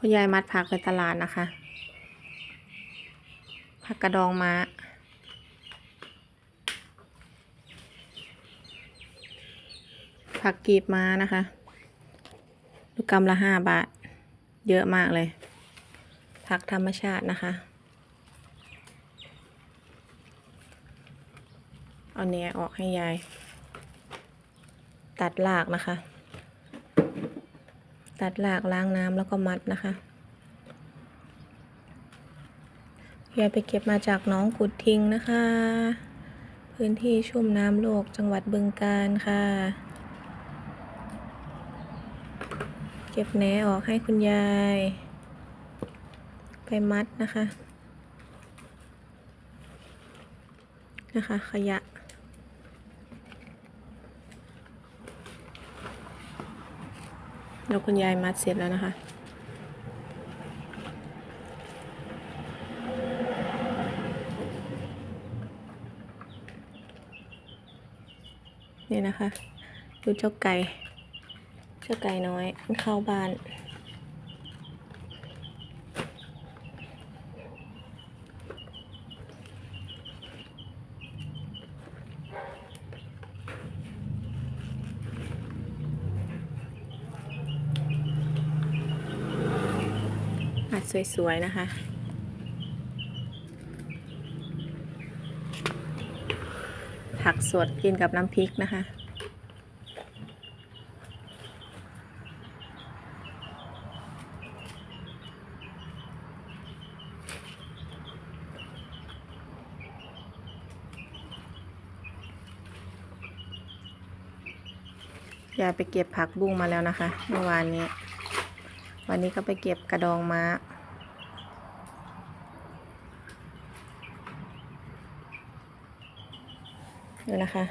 คุณยายมัดผักไปตลาดนะคะ ผักกระดองม้า ผักกีบม้านะคะลูกกำละห้าบาท เยอะมากเลย ผักธรรมชาตินะคะ เอาเนี้ยออกให้ยาย ตัดรากนะคะ ตัดรากล้างน้ำแล้วก็มัดนะคะยายไปเก็บมาจากน้องกุดทิ้งนะคะ พื้นที่ชุ่มน้ำโลกจังหวัดบึงกาฬค่ะ เก็บแหนออกให้คุณยาย ไปมัดนะคะ นะคะขยะ แล้วคุณยายมัดเสร็จแล้วนะคะนี่นะคะ ดูเจ้าไก่ เจ้าไก่น้อยมันเข้าบ้าน สวยๆนะคะ ผักสดกินกับน้ำพริกนะคะยายไปเก็บผักบุ้งมาแล้วนะคะ เมื่อวานนี้ วันนี้ก็ไปเก็บกระดองม้า ดูนะคะ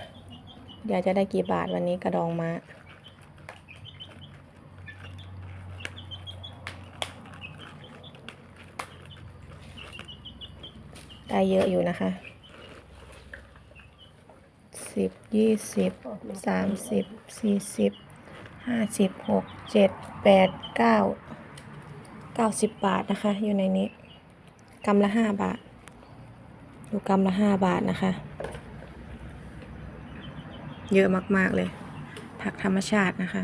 ยายจะได้กี่บาทวันนี้กระดองม้าได้เยอะอยู่นะคะสิบยี่สิบสามสิบสี่สิบห้าสิบหกเจ็ดแปดเก้าเก้าสิบบาทนะคะ อยู่ในนี้กำละห้าบาท ดูกำละห้าบาทนะคะ เยอะมาก ๆ เลย ผักธรรมชาตินะคะ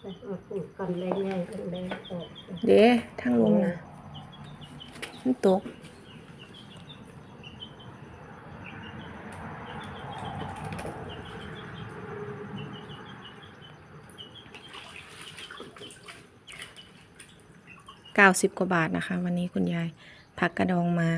เอาปลูกกันแรงใหญ่แรงออกเด้ทั้งลุมนะมันตกเก้าสิบกว่าบาทนะคะ วันนี้คุณยาย ผักกระดองมา